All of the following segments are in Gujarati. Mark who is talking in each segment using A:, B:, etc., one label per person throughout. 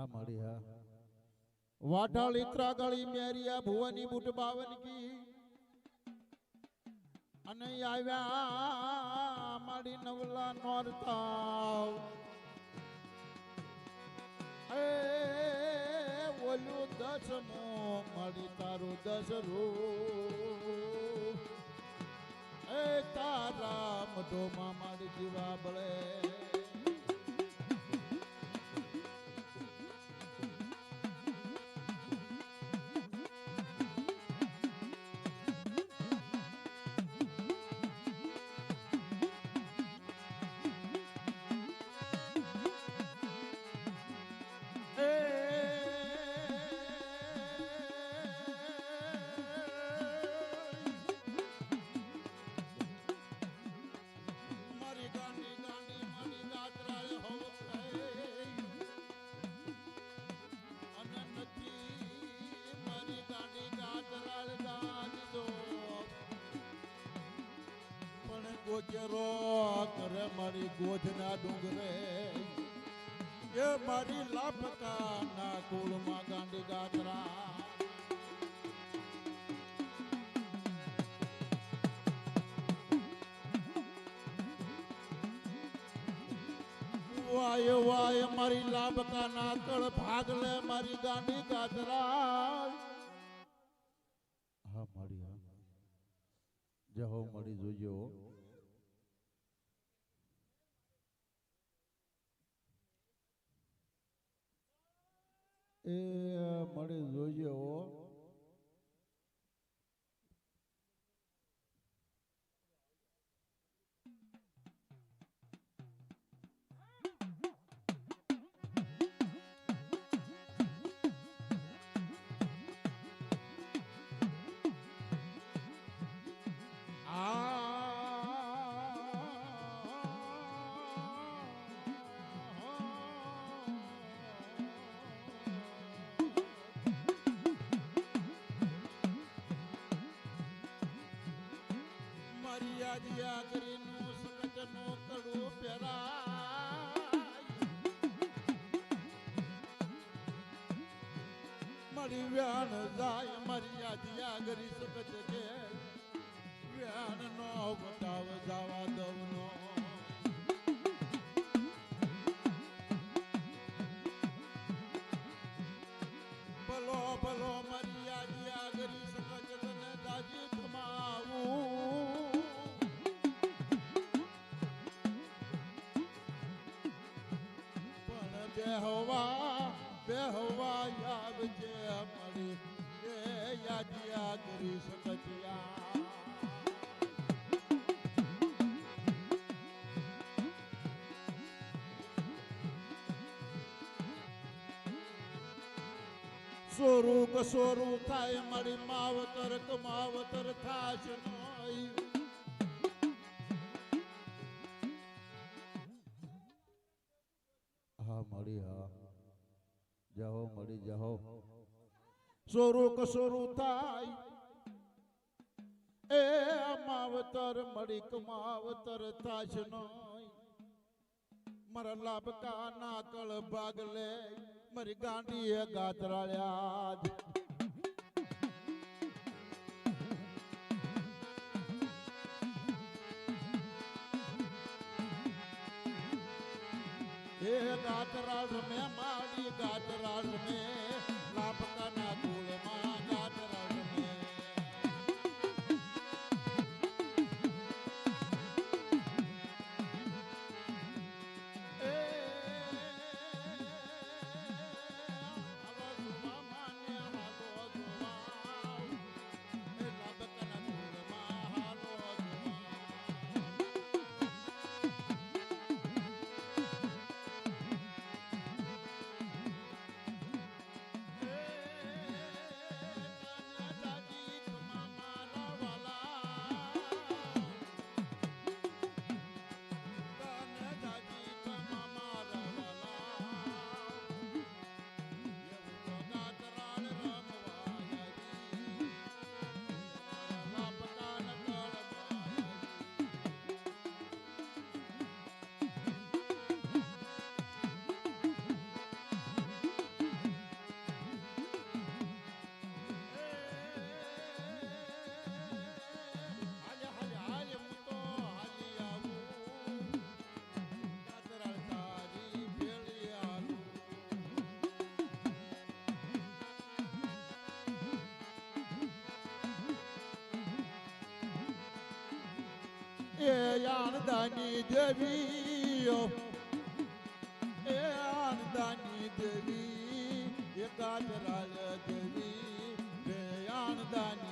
A: હા મળી હા.
B: વાટાળ ઇત્રા ગળી મેરિયા ભુવની બુટ બાવન અને આવ્યા મારી નવલા નોરતાવ એ ઓલું દસમો મળી તારું દસ રૂપ એ તારા મઢોમાં મારી જીવા બળે. પણ ગોચરો કરે મારી ગોધના ડુંગરે એ મારી લાપકા ના કુળમાં ગાંડી ગાત્રા વાય વાય મારી લાભકા નાકળ ભાગલે મારી ગાંડી ગાજરા
A: હા મળી હા જહો મળી જોજો એ મળી જોજો
B: મર્યાદિયા કરીનું મારી કે વ્યાણ નો બતાવ જાવા દવનો ભલો ભલો મર્યાદિયા બેહવા બેહવા આવજે મળી એ યાદિયા કરી શકતિયા સોરું કસોરું થાય મારી માવતર કમાવતર થાશ નહીં
A: હા મળી, હા. જાહો મળી જાહો
B: સોરું કસોરું થાય. એ માવતર મળી કમાવતર થાશ નો મારા લાભકા નાકળ ભાગ લે. મારી ગાંડીએ ગાતરાળ્યા જ. એ ગાતરાળ રમે માડી ગાતરાળ રમે એ યાણદાની દેવી એ આણદાની દેવી એ ગાજરાલ દેવી. એ આણદાની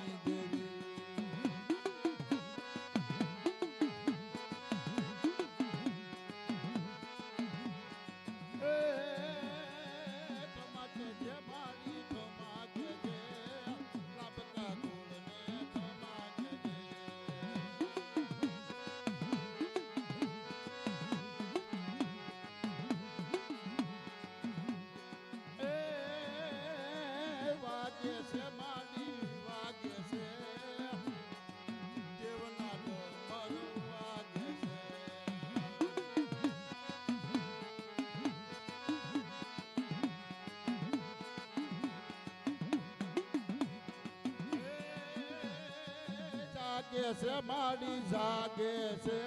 B: જાગે છે. માડી જાગે છે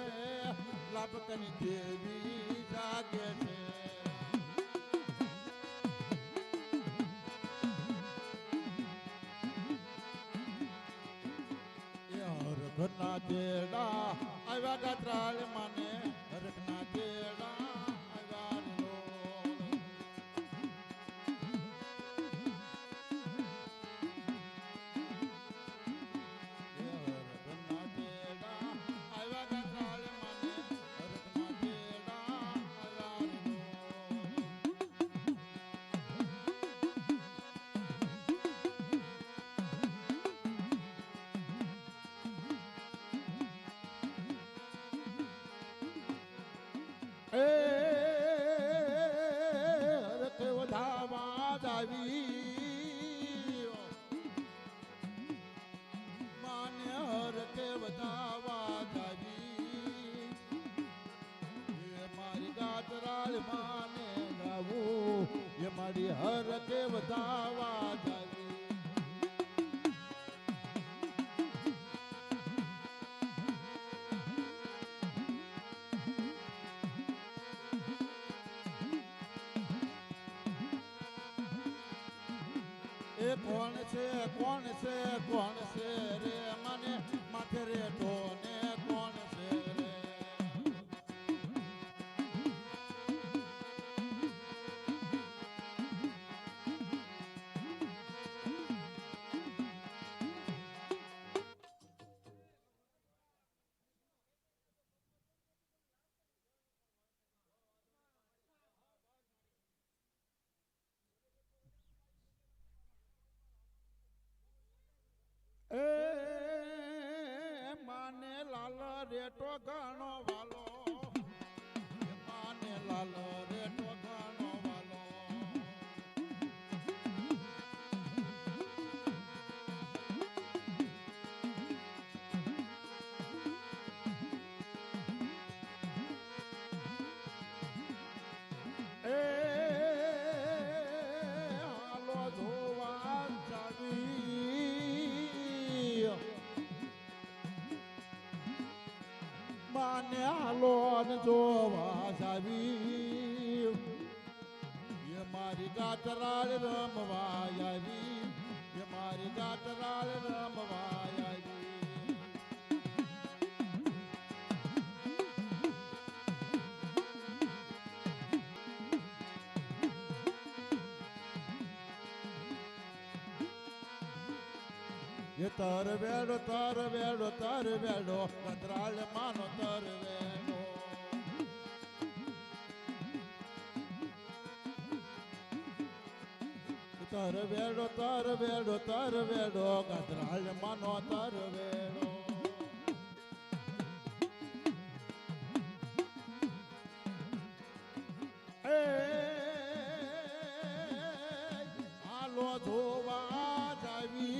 B: લાભકની દેવી જાગે છે. હરખના જેડા આવ્યા ગાત્રાળ માને. એ હરખ વધાવા જાવી માન્ય હરખ વધાવા એ મારી ગાતરાળ માને ગાવું. એ હરખ વધાવા એ કોણ છે કોણ છે કોણ છે રે મને માથે રે ટોને રેટો ગણો ને જોવા જાવી. એ મારી ગાતરાળ રમવા આવી. એ મારી ગાતરાળ રમવા આવી. એ તર વેડો તર વેડો તર વેડો કતરાળ માનો તર વેડો તર વેડો, તાર વેડો તાર વેડો કતરાળ માનો તાર વેડો. એ હાલો જોવા જાવી.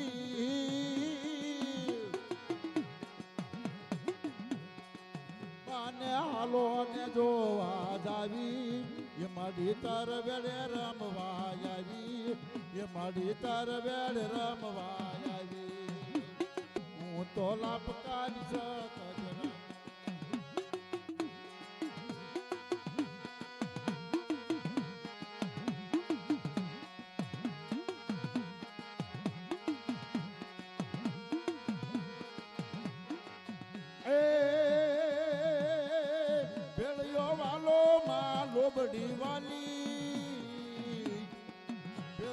B: અને હાલો ને જોવા જાવી. એ મારી તાર વેડે રમવા આવી એ મારી તાર વેળ રમવા આવી હું તો લાભકારી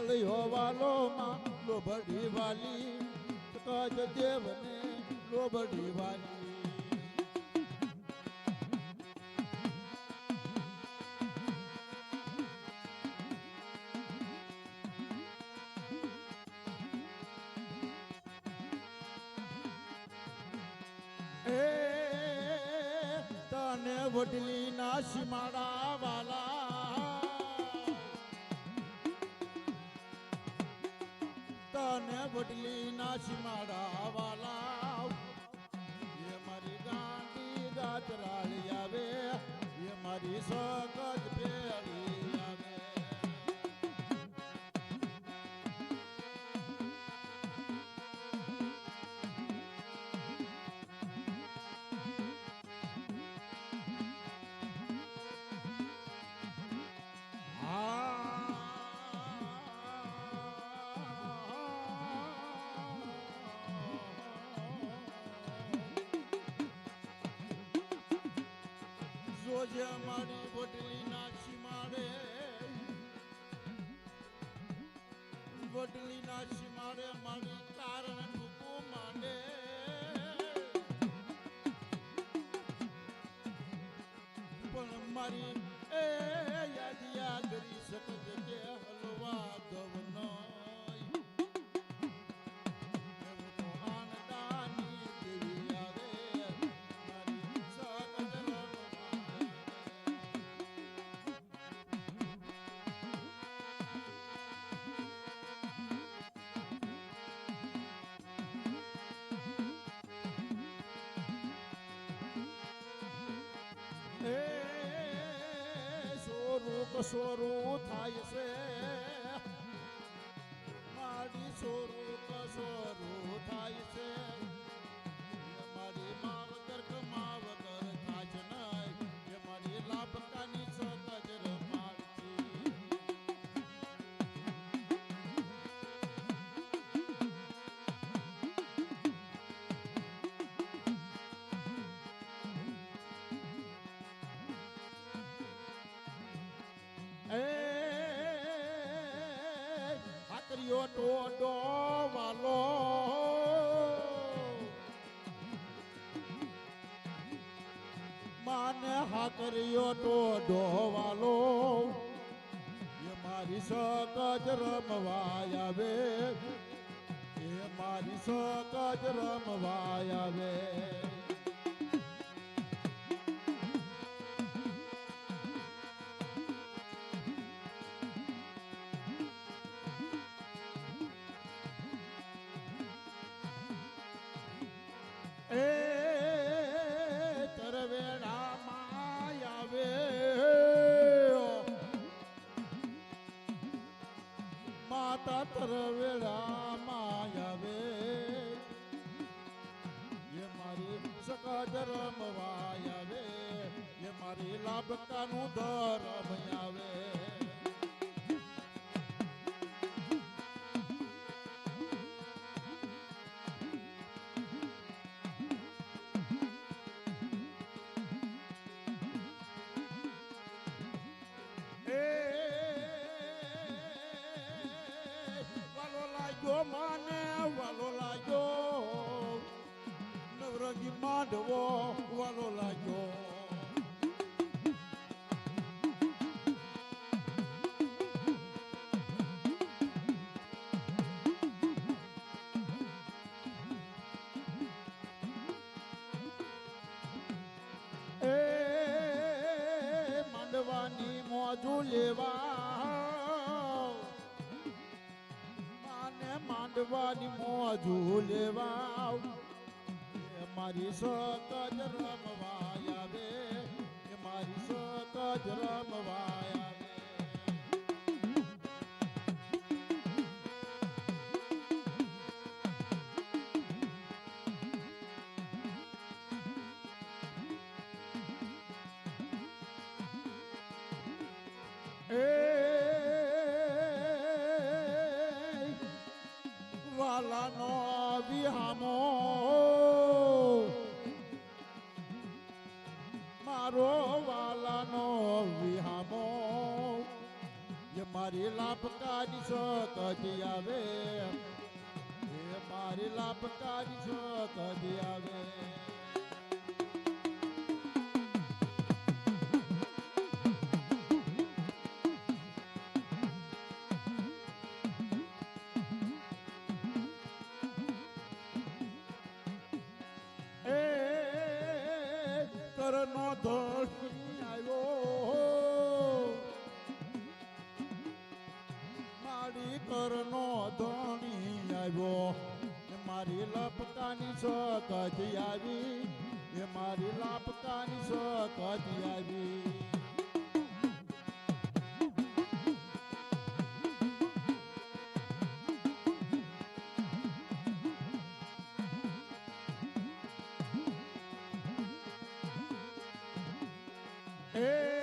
B: પેળ્યો વાલો માં લોભડી વાલી. કજ દેવને લોભડી વાલી. વડલી ના જોજે મારી વડલી નાચી મારે. વડલી નાચી મારે મારી કારણ મૂકવું માંડે. પણ મારી એ યાદ યાદ કરી શકે કે હલવા દવનો સોરું થાય છે. મારી સોરું કસોરું થાય છે. મારી માવતર કમાવતર થાય છે નહીં. મારી લાભકાની એ હાકરીઓ ટોડો વાલો. માને હાકરીઓ ટોડો વાલો. એ મારી સકજ રમવા આવે. એ મારી સકજ રમવા આવે. તરવેડા માયાવે એ મારી સકા ધરમ વાયાવે એ મારી લાભકાનું ધરમ આવે વાલો લાગ્યો નવરંગી માંડવો વાલો લાગ્યો એ માંડવાની મોજુ લેવા માને મોજું લેવા મારી સતજ રમવા આવે. મારી સતજ રમવા આવે. મારી લાપકાની કદી આવે. કરનો આવ્યો. મારી કરનો ધણી આવ્યો. મારી લપકાની કદી આવી. એ મારી લાપકાની કદી આવી. એ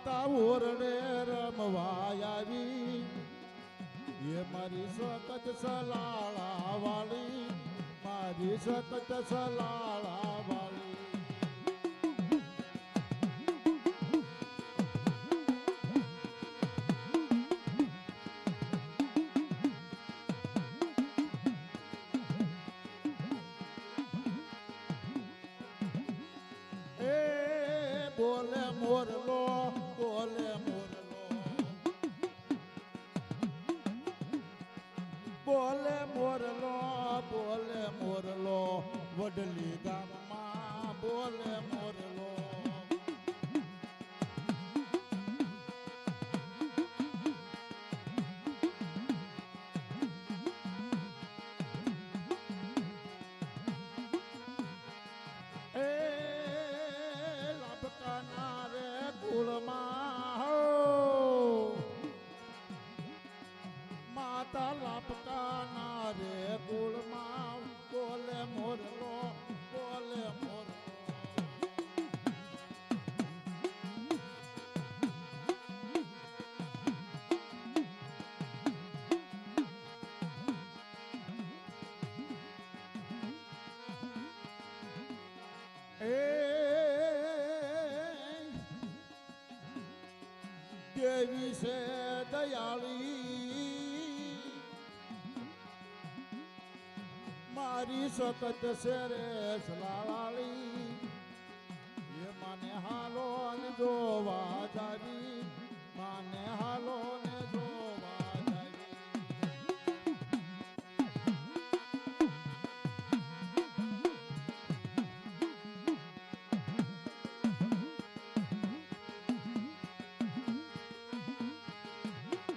B: માતા ઓરડે રમવા આવી. એ મારી સતત સલાળા વાળી, મારી સતત સલાળા વાળી. બોલે મોરલો બોલે મોરલો બોલે મોરલો. વડલી ગામમાં બોલે દેવી છે દયાળી મારી સખત છે રે સલાવાળી એ મને હાલો જોવા જાવી.